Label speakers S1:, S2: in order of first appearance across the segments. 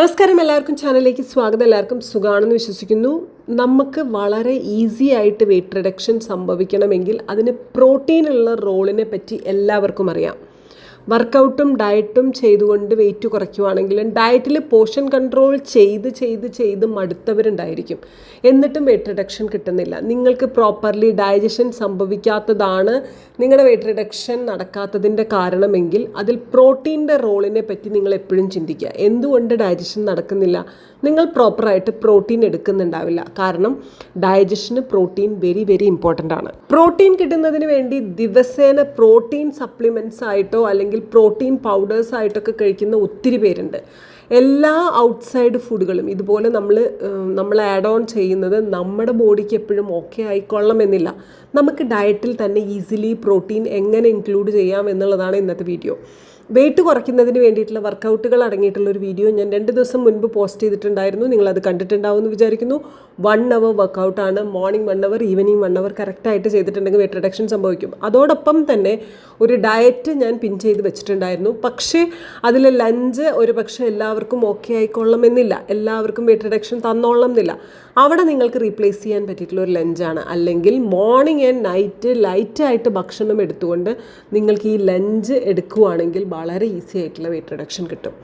S1: നമസ്കാരം എല്ലാവർക്കും ചാനലിലേക്ക് സ്വാഗതം. എല്ലാവർക്കും സുഖമാണെന്ന് വിശ്വസിക്കുന്നു. നമുക്ക് വളരെ ഈസി ആയിട്ട് വെയിറ്റ് റിഡക്ഷൻ സംഭവിക്കണമെങ്കിൽ അതിന് പ്രോട്ടീനുള്ള റോളിനെ പറ്റി എല്ലാവർക്കും അറിയാം. വർക്കൗട്ടും ഡയറ്റും ചെയ്തുകൊണ്ട് വെയിറ്റ് കുറയ്ക്കുവാണെങ്കിലും ഡയറ്റിൽ പോഷൻ കൺട്രോൾ ചെയ്ത് ചെയ്ത് ചെയ്ത് മടുത്തവരുണ്ടായിരിക്കും. എന്നിട്ടും വെയിറ്റ് റിഡക്ഷൻ കിട്ടുന്നില്ല. നിങ്ങൾക്ക് പ്രോപ്പർലി ഡൈജഷൻ സംഭവിക്കാത്തതാണ് നിങ്ങളുടെ വെയിറ്റ് റിഡക്ഷൻ നടക്കാത്തതിന്റെ കാരണമെങ്കിൽ അതിൽ പ്രോട്ടീന്റെ റോളിനെ പറ്റി നിങ്ങൾ എപ്പോഴും ചിന്തിക്കുക. എന്തുകൊണ്ട് ഡൈജഷൻ നടക്കുന്നില്ല? നിങ്ങൾ പ്രോപ്പറായിട്ട് പ്രോട്ടീൻ എടുക്കുന്നുണ്ടാവില്ല. കാരണം ഡയജഷന് പ്രോട്ടീൻ വെരി വെരി ഇമ്പോർട്ടന്റ് ആണ്. പ്രോട്ടീൻ കിട്ടുന്നതിന് വേണ്ടി ദിവസേന പ്രോട്ടീൻ സപ്ലിമെന്റ്സ് ആയിട്ടോ അല്ലെങ്കിൽ പ്രോട്ടീൻ പൗഡേഴ്സ് ആയിട്ടൊക്കെ കഴിക്കുന്ന ഒത്തിരി പേരുണ്ട്. എല്ലാ ഔട്ട്സൈഡ് ഫുഡുകളും ഇതുപോലെ നമ്മൾ നമ്മൾ ആഡ് ഓൺ ചെയ്യുന്നത് നമ്മുടെ ബോഡിക്ക് എപ്പോഴും ഓക്കെ ആയിക്കൊള്ളണമെന്നില്ല. നമുക്ക് ഡയറ്റിൽ തന്നെ ഈസിലി പ്രോട്ടീൻ എങ്ങനെ ഇൻക്ലൂഡ് ചെയ്യാം എന്നുള്ളതാണ് ഇന്നത്തെ വീഡിയോ വെയിറ്റ് കുറയ്ക്കുന്നതിന് വേണ്ടിയിട്ടുള്ള വർക്കൗട്ടുകൾ അടങ്ങിയിട്ടുള്ള ഒരു വീഡിയോ ഞാൻ രണ്ട് ദിവസം മുൻപ് പോസ്റ്റ് ചെയ്തിട്ടുണ്ടായിരുന്നു. നിങ്ങളത് കണ്ടിട്ടുണ്ടാവും എന്ന് വിചാരിക്കുന്നു. One hour വർക്കൗട്ടാണ് morning one hour evening one hour കറക്റ്റായിട്ട് ചെയ്തിട്ടുണ്ടെങ്കിൽ വെയിറ്റ് റിഡക്ഷൻ സംഭവിക്കും. അതോടൊപ്പം തന്നെ ഒരു ഡയറ്റ് ഞാൻ പിൻ ചെയ്ത് വെച്ചിട്ടുണ്ടായിരുന്നു. പക്ഷേ അതിൽ ലഞ്ച് ഒരു പക്ഷേ എല്ലാവർക്കും ഓക്കെ ആയിക്കൊള്ളണമെന്നില്ല. എല്ലാവർക്കും വെയിറ്റ് റിഡക്ഷൻ തന്നോളണം എന്നില്ല അവിടെ നിങ്ങൾക്ക് റീപ്ലേസ് ചെയ്യാൻ പറ്റിയിട്ടുള്ള ഒരു ലഞ്ചാണ് അല്ലെങ്കിൽ മോർണിംഗ് ആൻഡ് നൈറ്റ് ലൈറ്റായിട്ട് ഭക്ഷണം എടുത്തുകൊണ്ട് നിങ്ങൾക്ക് ഈ ലഞ്ച് എടുക്കുകയാണെങ്കിൽ വളരെ ഈസി ആയിട്ടുള്ള വെയിറ്റ് റിഡക്ഷൻ കിട്ടും.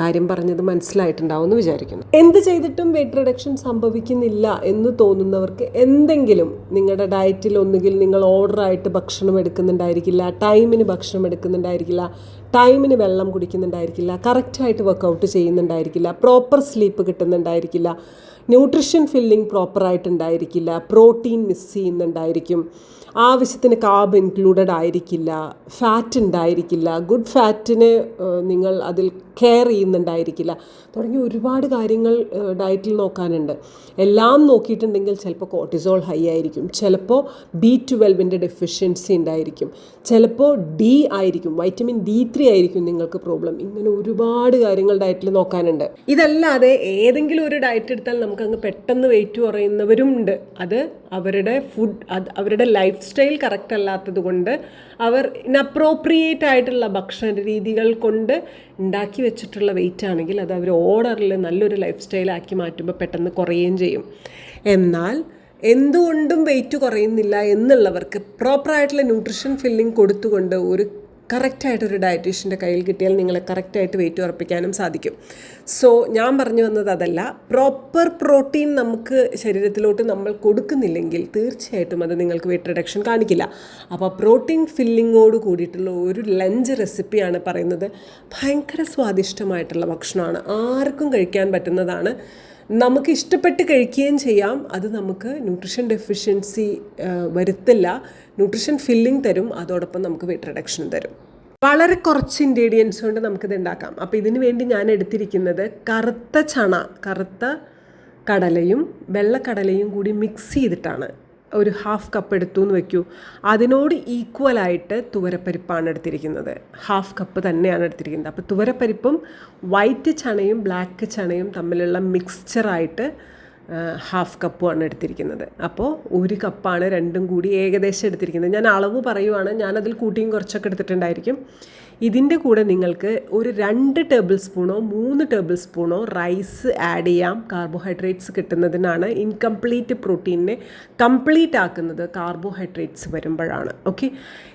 S1: കാര്യം പറഞ്ഞത് മനസ്സിലായിട്ടുണ്ടാവും എന്ന് വിചാരിക്കുന്നു. എന്ത് ചെയ്തിട്ടും വെയിറ്റ് റിഡക്ഷൻ സംഭവിക്കുന്നില്ല എന്ന് തോന്നുന്നവർക്ക് എന്തെങ്കിലും നിങ്ങളുടെ ഡയറ്റിൽ ഒന്നുകിൽ നിങ്ങൾ ഓർഡറായിട്ട് ഭക്ഷണം എടുക്കുന്നുണ്ടായിരിക്കില്ല ടൈമിന് ഭക്ഷണം എടുക്കുന്നുണ്ടായിരിക്കില്ല ടൈമിന് വെള്ളം കുടിക്കുന്നുണ്ടായിരിക്കില്ല കറക്റ്റായിട്ട് വർക്കൗട്ട് ചെയ്യുന്നുണ്ടായിരിക്കില്ല പ്രോപ്പർ സ്ലീപ്പ് കിട്ടുന്നുണ്ടായിരിക്കില്ല ന്യൂട്രിഷൻ ഫില്ലിംഗ് പ്രോപ്പറായിട്ടുണ്ടായിരിക്കില്ല പ്രോട്ടീൻ മിസ് ചെയ്യുന്നുണ്ടായിരിക്കും. ആവശ്യത്തിന് കാർബ് ഇൻക്ലൂഡഡ് ആയിരിക്കില്ല ഫാറ്റ് ഉണ്ടായിരിക്കില്ല ഗുഡ് ഫാറ്റിന് നിങ്ങൾ അതിൽ കെയർ ചെയ്യുന്നുണ്ടായിരിക്കില്ല. തുടങ്ങി ഒരുപാട് കാര്യങ്ങൾ ഡയറ്റിൽ നോക്കാനുണ്ട്. എല്ലാം നോക്കിയിട്ടുണ്ടെങ്കിൽ ചിലപ്പോൾ കോർട്ടിസോൾ ഹൈ ആയിരിക്കും. ചിലപ്പോൾ ബി ട്വൽവിന്റെ ഡെഫിഷ്യൻസി ഉണ്ടായിരിക്കും. ചിലപ്പോൾ ഡി ആയിരിക്കും. വൈറ്റമിൻ ഡി ത്രീ ആയിരിക്കും നിങ്ങൾക്ക് പ്രോബ്ലം ഇങ്ങനെ ഒരുപാട് കാര്യങ്ങൾ ഡയറ്റിൽ നോക്കാനുണ്ട്. ഇതല്ലാതെ ഏതെങ്കിലും ഒരു ഡയറ്റ് എടുത്താൽ നമുക്ക് അങ്ങ് പെട്ടെന്ന് വെയിറ്റ് കുറയുന്നവരും ഉണ്ട് അത് അവരുടെ ഫുഡ് അവരുടെ ലൈഫ് സ്റ്റൈൽ കറക്റ്റ് അല്ലാത്തത് കൊണ്ട് അവർ ഇനപ്രോപ്രിയേറ്റ് ആയിട്ടുള്ള ഭക്ഷണ രീതികൾ കൊണ്ട് ഉണ്ടാക്കി വെച്ചിട്ടുള്ള വെയിറ്റ് ആണെങ്കിൽ അത് അവർ ഓർഡറിൽ നല്ലൊരു ലൈഫ് സ്റ്റൈലാക്കി മാറ്റുമ്പോൾ പെട്ടെന്ന് കുറയുകയും ചെയ്യും. എന്നാൽ എന്തുകൊണ്ടും വെയിറ്റ് കുറയുന്നില്ല എന്നുള്ളവർക്ക് പ്രോപ്പറായിട്ടുള്ള ന്യൂട്രിഷൻ ഫില്ലിംഗ് കൊടുത്തുകൊണ്ട് ഒരു കറക്റ്റായിട്ടൊരു ഡയറ്റീഷ്യന്റെ കയ്യിൽ കിട്ടിയാൽ നിങ്ങളെ കറക്റ്റായിട്ട് വെയിറ്റ് ഉറപ്പിക്കാനും സാധിക്കും. സോ ഞാൻ പറഞ്ഞു വന്നത് അതല്ല പ്രോപ്പർ പ്രോട്ടീൻ നമുക്ക് ശരീരത്തിലോട്ട് നമ്മൾ കൊടുക്കുന്നില്ലെങ്കിൽ തീർച്ചയായിട്ടും അത് നിങ്ങൾക്ക് വെയിറ്റ് റിഡക്ഷൻ കാണിക്കില്ല. അപ്പോൾ പ്രോട്ടീൻ ഫില്ലിങ്ങോട് കൂടിയിട്ടുള്ള ഒരു ലഞ്ച് റെസിപ്പിയാണ് പറയുന്നത്. ഭയങ്കര സ്വാദിഷ്ടമായിട്ടുള്ള ഭക്ഷണമാണ്. ആർക്കും കഴിക്കാൻ പറ്റുന്നതാണ്. നമുക്ക് ഇഷ്ടപ്പെട്ട് കഴിക്കുകയും ചെയ്യാം. അത് നമുക്ക് ന്യൂട്രിഷൻ ഡെഫിഷ്യൻസി വരുത്തില്ല. ന്യൂട്രിഷൻ ഫില്ലിംഗ് തരും. അതോടൊപ്പം നമുക്ക് വെയിറ്റ് റിഡക്ഷനും തരും. വളരെ കുറച്ച് ഇൻഗ്രീഡിയൻസ് കൊണ്ട് നമുക്കിത് ഉണ്ടാക്കാം. അപ്പോൾ ഇതിനു വേണ്ടി ഞാൻ എടുത്തിരിക്കുന്നത് കറുത്ത ചണ കറുത്ത കടലയും വെള്ളക്കടലയും കൂടി മിക്സ് ചെയ്തിട്ടാണ്. ഒരു ഹാഫ് കപ്പ് എടുത്തു എന്ന് വെക്കൂ. അതിനോട് ഈക്വലായിട്ട് തുവരപ്പരിപ്പാണ് എടുത്തിരിക്കുന്നത്. ഹാഫ് കപ്പ് തന്നെയാണ് എടുത്തിരിക്കുന്നത്. അപ്പോൾ തുവരപ്പരിപ്പും വൈറ്റ് ചണയും ബ്ലാക്ക് ചണയും തമ്മിലുള്ള മിക്സ്ചറായിട്ട് ഹാഫ് കപ്പുമാണ് എടുത്തിരിക്കുന്നത്. അപ്പോൾ ഒരു കപ്പാണ് രണ്ടും കൂടി ഏകദേശം എടുത്തിരിക്കുന്നത്. ഞാൻ അളവ് പറയുവാണ്. ഞാനതിൽ കൂട്ടിയും കുറച്ചൊക്കെ എടുത്തിട്ടുണ്ടായിരിക്കും. ഇതിന്റെ കൂടെ നിങ്ങൾക്ക് ഒരു രണ്ട് ടേബിൾ സ്പൂണോ മൂന്ന് ടേബിൾ സ്പൂണോ റൈസ് ആഡ് ചെയ്യാം. കാർബോഹൈഡ്രേറ്റ്സ് കിട്ടുന്നതിനാണ് ഇൻകംപ്ലീറ്റ് പ്രോട്ടീനെ കംപ്ലീറ്റ് ആക്കുന്നത് കാർബോഹൈഡ്രേറ്റ്സ് വരുമ്പോഴാണ്. ഓക്കെ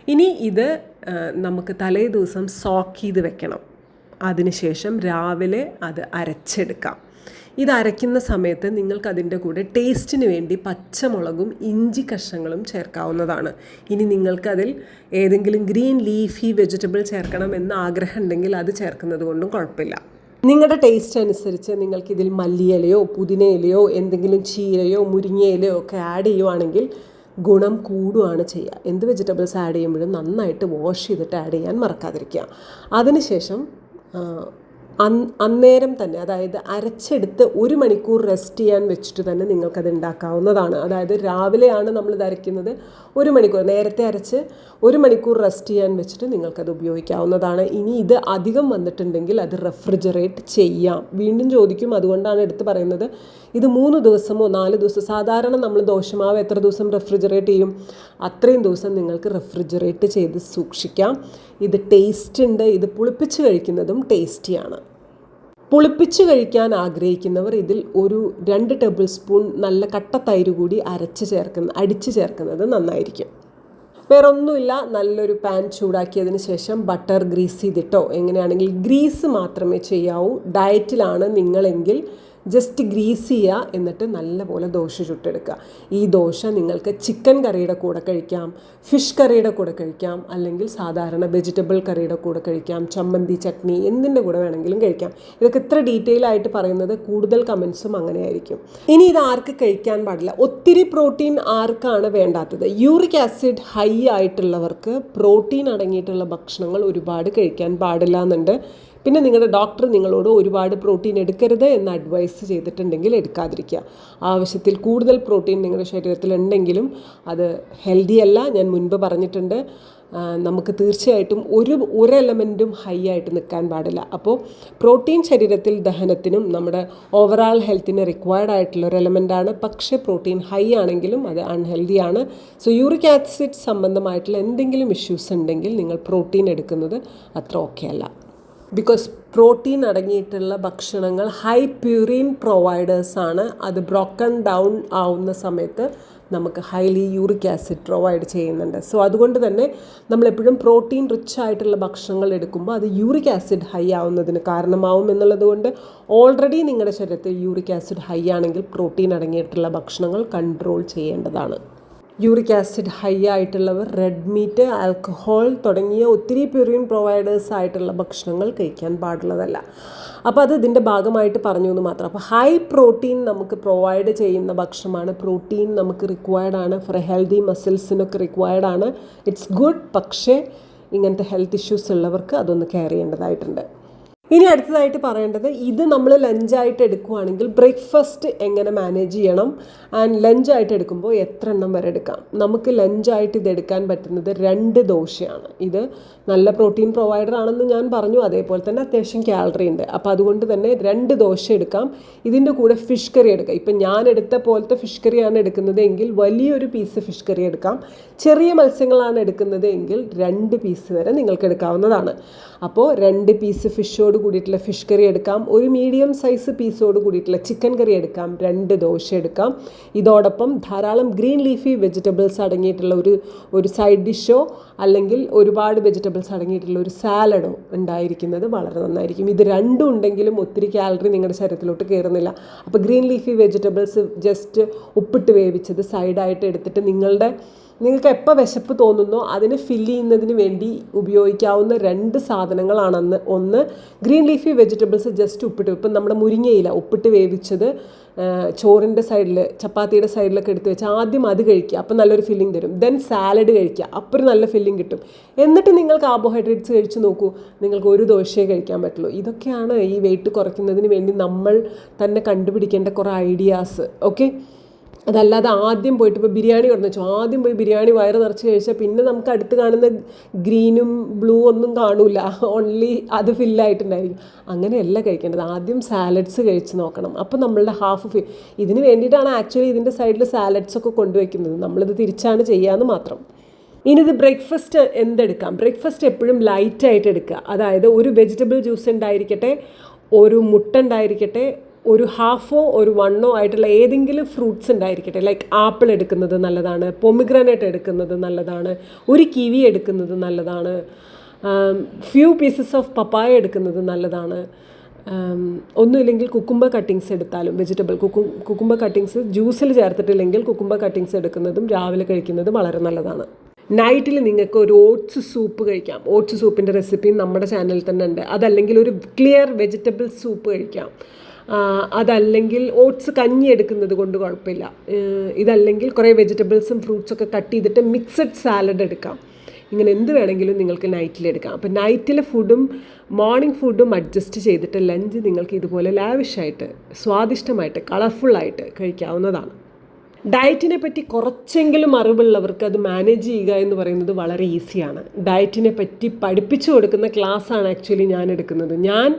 S1: ഇനി ഇത് നമുക്ക് തലേ ദിവസം സോക്ക് ചെയ്ത് വെക്കണം. അതിനുശേഷം രാവിലെ അത് അരച്ചെടുക്കാം. ഇത് അരയ്ക്കുന്ന സമയത്ത് നിങ്ങൾക്ക് അതിന്റെ കൂടെ ടേസ്റ്റിന് വേണ്ടി പച്ചമുളകും ഇഞ്ചി കഷ്ണങ്ങളും ചേർക്കാവുന്നതാണ്. ഇനി നിങ്ങൾക്കതിൽ ഏതെങ്കിലും ഗ്രീൻ ലീഫി വെജിറ്റബിൾ ചേർക്കണം എന്ന് ആഗ്രഹം ഉണ്ടെങ്കിൽ അത് ചേർക്കുന്നത് കൊണ്ടും കുഴപ്പമില്ല. നിങ്ങളുടെ ടേസ്റ്റ് അനുസരിച്ച് നിങ്ങൾക്ക് ഇതിൽ മല്ലിയിലയോ പുതിനയിലയോ എന്തെങ്കിലും ചീരയോ മുരിങ്ങയിലയോ ഒക്കെ ആഡ് ചെയ്യുവാണെങ്കിൽ ഗുണം കൂടുകയാണ് ചെയ്യുക. എന്ത് വെജിറ്റബിൾസ് ആഡ് ചെയ്യുമ്പോഴും നന്നായിട്ട് വാഷ് ചെയ്തിട്ട് ആഡ് ചെയ്യാൻ മറക്കാതിരിക്കുക. അതിനുശേഷം അന്നേരം തന്നെ അതായത് അരച്ചെടുത്ത് ഒരു മണിക്കൂർ റെസ്റ്റ് ചെയ്യാൻ വെച്ചിട്ട് തന്നെ നിങ്ങൾക്കത് ഉണ്ടാക്കാവുന്നതാണ് അതായത് രാവിലെയാണ് നമ്മൾ അരയ്ക്കുന്നത് ഒരു മണിക്കൂർ. നേരത്തെ അരച്ച് ഒരു മണിക്കൂർ റെസ്റ്റ് ചെയ്യാൻ വെച്ചിട്ട് നിങ്ങൾക്കത് ഉപയോഗിക്കാവുന്നതാണ്. ഇനി ഇത് അധികം വന്നിട്ടുണ്ടെങ്കിൽ അത് റെഫ്രിജറേറ്റ് ചെയ്യാം. വീണ്ടും ചോദിക്കും അതുകൊണ്ടാണ് എടുത്ത് പറയുന്നത് ഇത് മൂന്ന് ദിവസമോ നാല് ദിവസം സാധാരണ നമ്മൾ ദോശമാവ് എത്ര ദിവസം റെഫ്രിജറേറ്റ് ചെയ്യും? അത്രയും ദിവസം നിങ്ങൾക്ക് റെഫ്രിജറേറ്റ് ചെയ്ത് സൂക്ഷിക്കാം. ഇത് ടേസ്റ്റ് ഉണ്ട്. ഇത് പുളിപ്പിച്ച് കഴിക്കുന്നതും ടേസ്റ്റിയാണ് പുളിപ്പിച്ച് കഴിക്കാൻ ആഗ്രഹിക്കുന്നവർ ഇതിൽ ഒരു രണ്ട് ടേബിൾ സ്പൂൺ നല്ല കട്ട തൈര് കൂടി അരച്ച് ചേർക്കുന്ന അടിച്ച് ചേർക്കുന്നത് നന്നായിരിക്കും. വേറൊന്നുമില്ല. നല്ലൊരു പാൻ ചൂടാക്കിയതിന് ശേഷം ബട്ടർ ഗ്രീസ് ചെയ്തിട്ടോ എങ്ങനെയാണെങ്കിൽ ഗ്രീസ് മാത്രമേ ചെയ്യാവൂ. ഡയറ്റിലാണ് നിങ്ങളെങ്കിൽ ജസ്റ്റ് ഗ്രീസ് ചെയ്യുക എന്നിട്ട് നല്ലപോലെ ദോശ ചുട്ടെടുക്കുക. ഈ ദോശ നിങ്ങൾക്ക് ചിക്കൻ കറിയുടെ കൂടെ കഴിക്കാം ഫിഷ് കറിയുടെ കൂടെ കഴിക്കാം അല്ലെങ്കിൽ സാധാരണ വെജിറ്റബിൾ കറിയുടെ കൂടെ കഴിക്കാം ചമ്മന്തി ചട്നി എന്തിന്റെ കൂടെ വേണമെങ്കിലും കഴിക്കാം. ഇതൊക്കെ ഇത്ര ഡീറ്റെയിൽ ആയിട്ട് പറയുന്നത് കൂടുതൽ കമൻസും അങ്ങനെയായിരിക്കും. ഇനി ഇത് ആർക്ക് കഴിക്കാൻ പാടില്ല? ഒത്തിരി പ്രോട്ടീൻ ആർക്കാണ് വേണ്ടാത്തത്? യൂറിക് ആസിഡ് ഹൈ ആയിട്ടുള്ളവർക്ക് പ്രോട്ടീൻ അടങ്ങിയിട്ടുള്ള ഭക്ഷണങ്ങൾ ഒരുപാട് കഴിക്കാൻ പാടില്ല എന്നുണ്ട്. പിന്നെ നിങ്ങളുടെ ഡോക്ടർ നിങ്ങളോട് ഒരുപാട് പ്രോട്ടീൻ എടുക്കരുത് എന്ന് അഡ്വൈസ് ചെയ്തിട്ടുണ്ടെങ്കിൽ എടുക്കാതിരിക്കുക. ആവശ്യത്തിൽ കൂടുതൽ പ്രോട്ടീൻ നിങ്ങളുടെ ശരീരത്തിൽ ഉണ്ടെങ്കിലും അത് ഹെൽത്തി അല്ല. ഞാൻ മുൻപ് പറഞ്ഞിട്ടുണ്ട് നമുക്ക് തീർച്ചയായിട്ടും ഒരു ഒരു എലമെന്റും ഹൈ ആയിട്ട് നിൽക്കാൻ പാടില്ല. അപ്പോൾ പ്രോട്ടീൻ ശരീരത്തിൽ ദഹനത്തിനും നമ്മുടെ ഓവറാൾ ഹെൽത്തിന് റിക്വയർഡ് ആയിട്ടുള്ള ഒരു എലമെന്റാണ് പക്ഷേ പ്രോട്ടീൻ ഹൈ ആണെങ്കിലും അത് അൺഹെൽത്തി ആണ്. സോ യൂറിക് ആസിഡ് സംബന്ധമായിട്ടുള്ള എന്തെങ്കിലും ഇഷ്യൂസ് ഉണ്ടെങ്കിൽ നിങ്ങൾ പ്രോട്ടീൻ എടുക്കുന്നത് അത്ര ഓക്കെ അല്ല. ബിക്കോസ് പ്രോട്ടീൻ അടങ്ങിയിട്ടുള്ള ഭക്ഷണങ്ങൾ ഹൈ പ്യൂറിൻ പ്രൊവൈഡേഴ്സ് ആണ്. അത് ബ്രോക്കൺ ഡൗൺ ആവുന്ന സമയത്ത് നമുക്ക് ഹൈലി യൂറിക് ആസിഡ് പ്രൊവൈഡ് ചെയ്യുന്നുണ്ട്. സോ അതുകൊണ്ട് തന്നെ നമ്മളെപ്പോഴും പ്രോട്ടീൻ റിച്ച് ആയിട്ടുള്ള ഭക്ഷണങ്ങൾ എടുക്കുമ്പോൾ അത് യൂറിക് ആസിഡ് ഹൈ ആവുന്നതിന് കാരണമാവും എന്നുള്ളത് കൊണ്ട് ഓൾറെഡി നിങ്ങളുടെ ശരീരത്തിൽ യൂറിക് ആസിഡ് ഹൈ ആണെങ്കിൽ പ്രോട്ടീൻ അടങ്ങിയിട്ടുള്ള ഭക്ഷണങ്ങൾ കൺട്രോൾ ചെയ്യേണ്ടതാണ്. യൂറിക് ആസിഡ് ഹൈ ആയിട്ടുള്ളവർ റെഡ് മീറ്റ് ആൽക്കഹോൾ തുടങ്ങിയ ഒത്തിരി പ്യൂറിൻ പ്രൊവൈഡേഴ്സ് ആയിട്ടുള്ള ഭക്ഷണങ്ങൾ കഴിക്കാൻ പാടുള്ളതല്ല. അപ്പോൾ അത് ഇതിന്റെ ഭാഗമായിട്ട് പറഞ്ഞു എന്ന് മാത്രം. അപ്പോൾ ഹൈ പ്രോട്ടീൻ നമുക്ക് പ്രൊവൈഡ് ചെയ്യുന്ന ഭക്ഷണമാണ്. പ്രോട്ടീൻ നമുക്ക് റിക്വയർഡ് ആണ്. ഫോർ ഹെൽത്തി മസിൽസിനൊക്കെ റിക്വയർഡ് ആണ്. ഇറ്റ്സ് ഗുഡ് പക്ഷേ ഇങ്ങനത്തെ ഹെൽത്ത് ഇഷ്യൂസ് ഉള്ളവർക്ക് അതൊന്ന് കെയർ ചെയ്യേണ്ടതായിട്ടുണ്ട്. ഇനി അടുത്തതായിട്ട് പറയേണ്ടത് ഇത് നമ്മൾ ലഞ്ചായിട്ട് എടുക്കുവാണെങ്കിൽ ബ്രേക്ക്ഫാസ്റ്റ് എങ്ങനെ മാനേജ് ചെയ്യണം? ആൻഡ് ലഞ്ചായിട്ട് എടുക്കുമ്പോൾ എത്ര എണ്ണം വരെ എടുക്കാം? നമുക്ക് ലഞ്ചായിട്ട് ഇത് എടുക്കാൻ പറ്റുന്നത് രണ്ട് ദോശയാണ്. ഇത് നല്ല പ്രോട്ടീൻ പ്രൊവൈഡർ ആണെന്ന് ഞാൻ പറഞ്ഞു. അതേപോലെ തന്നെ അത്യാവശ്യം കാലറി ഉണ്ട്. അപ്പോൾ അതുകൊണ്ട് തന്നെ രണ്ട് ദോശ എടുക്കാം. ഇതിന്റെ കൂടെ ഫിഷ് കറി എടുക്കാം. ഇപ്പം ഞാൻ എടുത്ത പോലത്തെ ഫിഷ് കറിയാണ് എടുക്കുന്നത് എങ്കിൽ വലിയൊരു പീസ് ഫിഷ് കറി എടുക്കാം. ചെറിയ മത്സ്യങ്ങളാണ് എടുക്കുന്നത് എങ്കിൽ രണ്ട് പീസ് വരെ നിങ്ങൾക്ക് എടുക്കാവുന്നതാണ്. അപ്പോൾ രണ്ട് പീസ് ഫിഷോട് കൂടിയിട്ടുള്ള ഫിഷ് കറി എടുക്കാം. ഒരു മീഡിയം സൈസ് പീസോട് കൂടിയിട്ടുള്ള ചിക്കൻ കറി എടുക്കാം. രണ്ട് ദോശ എടുക്കാം. ഇതോടൊപ്പം ധാരാളം ഗ്രീൻ ലീഫി വെജിറ്റബിൾസ് അടങ്ങിയിട്ടുള്ള ഒരു ഒരു സൈഡ് ഡിഷോ അല്ലെങ്കിൽ ഒരുപാട് വെജിറ്റബിൾസ് അടങ്ങിയിട്ടുള്ള ഒരു സാലഡോ ഉണ്ടായിരിക്കുന്നത് വളരെ നന്നായിരിക്കും. ഇത് രണ്ടും ഉണ്ടെങ്കിലും ഒത്തിരി കാലറി നിങ്ങളുടെ ശരീരത്തിലോട്ട് കയറുന്നില്ല. അപ്പോൾ ഗ്രീൻ ലീഫി വെജിറ്റബിൾസ് ജസ്റ്റ് ഉപ്പിട്ട് വേവിച്ചത് സൈഡായിട്ട് എടുത്തിട്ട് നിങ്ങളുടെ നിങ്ങൾക്ക് എപ്പോൾ വിശപ്പ് തോന്നുന്നോ അതിന് ഫില്ല് ചെയ്യുന്നതിന് വേണ്ടി ഉപയോഗിക്കാവുന്ന രണ്ട് സാധനങ്ങളാണെന്ന് ഒന്ന് ഗ്രീൻ ലീഫി വെജിറ്റബിൾസ് ജസ്റ്റ് ഉപ്പിട്ട് ഇപ്പം നമ്മുടെ മുരിങ്ങയില ഉപ്പിട്ട് വേവിച്ചത് ചോറിന്റെ സൈഡിൽ ചപ്പാത്തിയുടെ സൈഡിലൊക്കെ എടുത്ത് വെച്ച് ആദ്യം അത് കഴിക്കുക. അപ്പം നല്ലൊരു ഫില്ലിംഗ് തരും. ദെൻ സാലഡ് കഴിക്കുക. അപ്പോൾ നല്ല ഫില്ലിംഗ് കിട്ടും. എന്നിട്ട് നിങ്ങൾ കാർബോഹൈഡ്രേറ്റ്സ് കഴിച്ച് നോക്കൂ. നിങ്ങൾക്ക് ഒരു ദോശയെ കഴിക്കാൻ പറ്റുള്ളൂ. ഇതൊക്കെയാണ് ഈ വെയിറ്റ് കുറയ്ക്കുന്നതിന് വേണ്ടി നമ്മൾ തന്നെ കണ്ടുപിടിക്കേണ്ട കുറേ ഐഡിയാസ് ഓക്കെ അതല്ലാതെ ആദ്യം പോയിട്ട് ഇപ്പോൾ ബിരിയാണി കൊണ്ടു വെച്ചു. ആദ്യം പോയി ബിരിയാണി വയറ് നിറച്ച് കഴിച്ചാൽ പിന്നെ നമുക്ക് അടുത്ത് കാണുന്ന ഗ്രീനും ബ്ലൂ ഒന്നും കാണൂല. ഓൺലി അത് ഫില്ലായിട്ടുണ്ടായിരിക്കും അങ്ങനെയല്ല കഴിക്കേണ്ടത്. ആദ്യം സാലഡ്സ് കഴിച്ച് നോക്കണം. അപ്പോൾ നമ്മളുടെ ഹാഫ് ഫിൽ ഇതിന് വേണ്ടിയിട്ടാണ് ആക്ച്വലി ഇതിന്റെ സൈഡിൽ സാലഡ്സ് ഒക്കെ കൊണ്ടുവയ്ക്കുന്നത്. നമ്മളിത് തിരിച്ചാണ് ചെയ്യാമെന്ന് മാത്രം. ഇനി ഇത് ബ്രേക്ക്ഫാസ്റ്റ് എന്തെടുക്കാം? ബ്രേക്ക്ഫാസ്റ്റ് എപ്പോഴും ലൈറ്റായിട്ട് എടുക്കുക. അതായത് ഒരു വെജിറ്റബിൾ ജ്യൂസ് ഉണ്ടായിരിക്കട്ടെ ഒരു മുട്ട ഉണ്ടായിരിക്കട്ടെ ഒരു ഹാഫോ ഒരു വണ്ണോ ആയിട്ടുള്ള ഏതെങ്കിലും ഫ്രൂട്ട്സ് ഉണ്ടായിരിക്കട്ടെ. ലൈക്ക് ആപ്പിൾ എടുക്കുന്നത് നല്ലതാണ് പൊമിഗ്രാനേറ്റ് എടുക്കുന്നത് നല്ലതാണ് ഒരു കിവി എടുക്കുന്നത് നല്ലതാണ് ഫ്യൂ പീസസ് ഓഫ് പപ്പായ എടുക്കുന്നത് നല്ലതാണ്. ആം, ഒന്നുമില്ലെങ്കിൽ കുക്കുംബ കട്ടിങ്സ് എടുത്താലും വെജിറ്റബിൾ കുക്കു കുക്കുംബ കട്ടിങ്സ് ജ്യൂസിൽ ചേർത്തിട്ടില്ലെങ്കിൽ കുക്കുംബ കട്ടിങ്സ് എടുക്കുന്നതും രാവിലെ കഴിക്കുന്നതും വളരെ നല്ലതാണ്. നൈറ്റിൽ നിങ്ങൾക്ക് ഒരു ഓട്സ് സൂപ്പ് കഴിക്കാം. ഓട്സ് സൂപ്പിന്റെ റെസിപ്പി നമ്മുടെ ചാനലിൽ തന്നെ ഉണ്ട്. അതല്ലെങ്കിൽ ഒരു ക്ലിയർ വെജിറ്റബിൾ സൂപ്പ് കഴിക്കാം. അതല്ലെങ്കിൽ ഓട്സ് കഞ്ഞി എടുക്കുന്നത് കൊണ്ട് കുഴപ്പമില്ല. ഇതല്ലെങ്കിൽ കുറേ വെജിറ്റബിൾസും ഫ്രൂട്ട്സൊക്കെ കട്ട് ചെയ്തിട്ട് മിക്സഡ് സാലഡ് എടുക്കാം. ഇങ്ങനെ എന്ത് വേണമെങ്കിലും നിങ്ങൾക്ക് നൈറ്റിൽ എടുക്കാം. അപ്പോൾ നൈറ്റിലെ ഫുഡും മോർണിംഗ് ഫുഡും അഡ്ജസ്റ്റ് ചെയ്തിട്ട് ലഞ്ച് നിങ്ങൾക്ക് ഇതുപോലെ ലാവിഷായിട്ട് സ്വാദിഷ്ടമായിട്ട് കളർഫുള്ളായിട്ട് കഴിക്കാവുന്നതാണ്. ഡയറ്റിനെ പറ്റി കുറച്ചെങ്കിലും അറിവുള്ളവർക്ക് അത് മാനേജ് ചെയ്യുക എന്ന് പറയുന്നത് വളരെ ഈസിയാണ് ഡയറ്റിനെ പറ്റി പഠിപ്പിച്ചു കൊടുക്കുന്ന ക്ലാസ്സാണ് ആക്ച്വലി ഞാൻ എടുക്കുന്നത്. ഞാൻ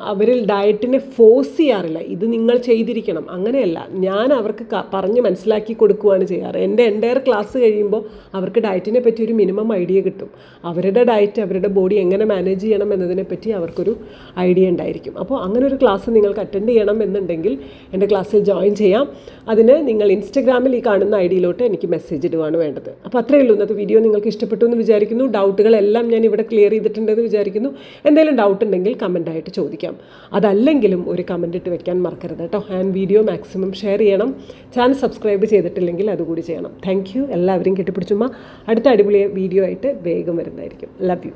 S1: അവരിൽ ഡയറ്റിനെ ഫോഴ്സ് ചെയ്യാറില്ല. ഇത് നിങ്ങൾ ചെയ്തിരിക്കണം. അങ്ങനെയല്ല. ഞാൻ അവർക്ക് പറഞ്ഞ് മനസ്സിലാക്കി കൊടുക്കുകയാണ് ചെയ്യാറ്. എന്റെ എന്റയർ ക്ലാസ് കഴിയുമ്പോൾ അവർക്ക് ഡയറ്റിനെ പറ്റി ഒരു മിനിമം ഐഡിയ കിട്ടും. അവരുടെ ഡയറ്റ് അവരുടെ ബോഡി എങ്ങനെ മാനേജ് ചെയ്യണം എന്നതിനെ പറ്റി അവർക്കൊരു ഐഡിയ ഉണ്ടായിരിക്കും. അപ്പോൾ അങ്ങനെ ഒരു ക്ലാസ് നിങ്ങൾക്ക് അറ്റൻഡ് ചെയ്യണം എന്നുണ്ടെങ്കിൽ എന്റെ ക്ലാസ്സിൽ ജോയിൻ ചെയ്യാം. അതിന് നിങ്ങൾ ഇൻസ്റ്റഗ്രാമിൽ ഈ കാണുന്ന ഐ ഡിയിലോട്ട് എനിക്ക് മെസ്സേജ് ഇടുകയാണ് വേണ്ടത്. അപ്പോൾ അത്രയേ ഉള്ളൂ. ഇന്നത്തെ വീഡിയോ നിങ്ങൾക്ക് ഇഷ്ടപ്പെട്ടു എന്ന് വിചാരിക്കുന്നു. ഡൗട്ടുകളെല്ലാം ഞാൻ ഇവിടെ ക്ലിയർ ചെയ്തിട്ടുണ്ടെന്ന് വിചാരിക്കുന്നു. എന്തെങ്കിലും ഡൗട്ട് ഉണ്ടെങ്കിൽ കമന്റായിട്ട് ചോദിക്കാം. അതല്ലെങ്കിലും ഒരു കമന്റ് ഇട്ട് വെക്കാൻ മറക്കരുത് കേട്ടോ ആൻഡ് വീഡിയോ മാക്സിമം ഷെയർ ചെയ്യണം. ചാനൽ സബ്സ്ക്രൈബ് ചെയ്തിട്ടില്ലെങ്കിൽ അതുകൂടി ചെയ്യണം. താങ്ക് യു എല്ലാവരും കെട്ടിപ്പിടിച്ചുമ്പോൾ അടുത്ത അടിപൊളി വീഡിയോ ആയിട്ട് വേഗം വരുന്നതായിരിക്കും. Love you